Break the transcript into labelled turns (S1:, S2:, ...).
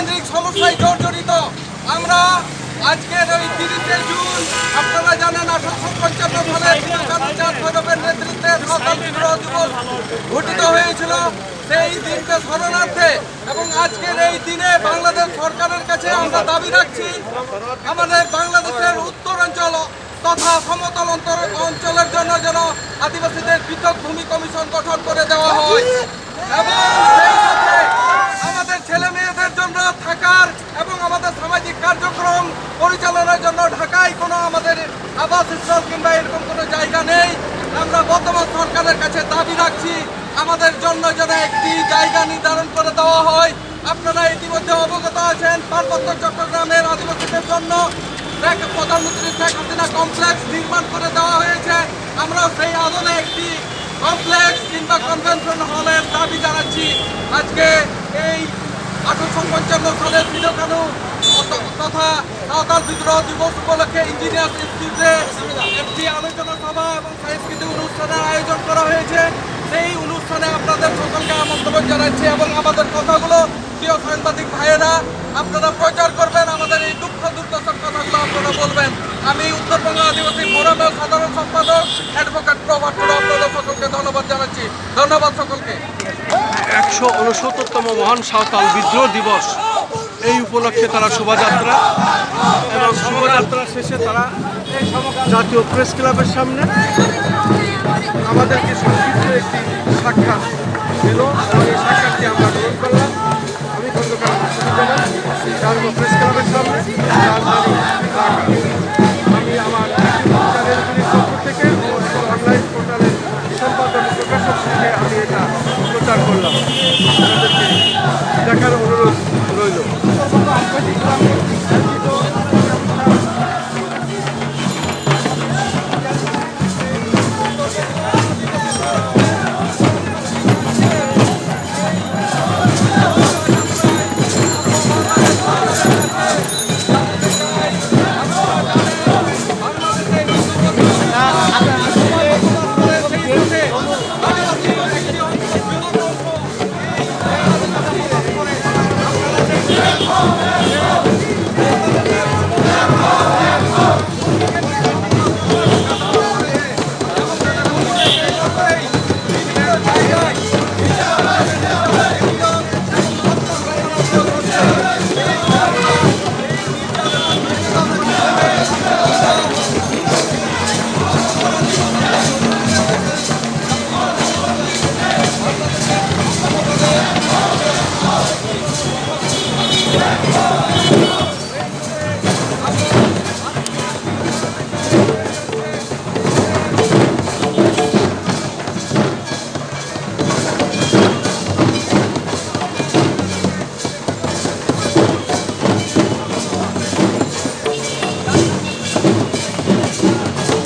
S1: কেন্দ্রিক সমস্যায় জর্জরিত। আমরা আজকের ওই তিরিশে জুন, আপনারা জানেন আঠারোশো পঞ্চান্ন সালে বিবেকানন্দ নেতৃত্বে বিদ্রোহ দিবস ঘটিত হয়েছিল। সেই দিনকে স্মরণার্থে এবং আজকের এই দিনে বাংলাদেশ সরকারের কাছে আমরা দাবি রাখছি, আমাদের বাংলাদেশের উত্তরাঞ্চল তথা সমতল অঞ্চলের জন্য যেন আদিবাসীদের পৃথক ভূমি কমিশন গঠন করে দেওয়া হয়। এবং সেই সাথে আমাদের ছেলে মেয়েদের জন্য থাকার এবং আমাদের সামাজিক কার্যক্রম পরিচালনার জন্য ঢাকায় কোনো আমাদের আবাসস্থল কিংবা এরকম কোনো জায়গা নেই। আমরা বর্তমান সরকারের কাছে দাবি রাখছি, আমাদের জন্য যেন একটি জায়গা নির্ধারণ করে দেওয়া হয়। আপনারা ইতিমধ্যে অবগত আছেন, পার্বত্য চট্টগ্রামের আদিবাসীদের জন্য প্রধানমন্ত্রী শেখ হাসিনা কমপ্লেক্স নির্মাণ করে দেওয়া হয়েছে। আমরা সেই আদলে একটি কমপ্লেক্স কিংবা কনভেনশন হলের দাবি জানাচ্ছি। আজকে এই আঠারোশো পঞ্চান্ন সালের বিবেকানু তথা সাঁওতাল বিদ্রোহ দিবস উপলক্ষে ইঞ্জিনিয়ার্স ইনস্টিটিউটে একটি আলোচনা সভা এবং সাংস্কৃতিক অনুষ্ঠানের আয়োজন করা হয়েছে। সেই অনুষ্ঠানে আপনাদের সকলকে আমন্ত্রণ জানাচ্ছি এবং আমাদের কথাগুলো প্রিয় সাংবাদিক ভাইয়েরা, আপনারা প্রচার করবেন, আমাদের এই দুঃখ দুর্দশার কথাগুলো আপনারা বলবেন। আমি উত্তরবঙ্গ আদিবাসী ফোরামের সাধারণ সম্পাদক, অ্যাডভোকেট প্রভাত আপনাদের সকলকে ধন্যবাদ জানাচ্ছি। ধন্যবাদ সকলকে।
S2: একশো উনসত্তরতম মহান সাঁওতাল বিদ্রোহ দিবস। এই উপলক্ষে তারা শোভাযাত্রা এবং শোভাযাত্রা শেষে তারা জাতীয় প্রেস ক্লাবের সামনে আমাদেরকে সংক্ষিপ্ত একটি সাক্ষাৎ দিল এবং এই সাক্ষাৎটি আমরা গ্রহণ করলাম। আমি খন্দকার প্রেস ক্লাবের সামনে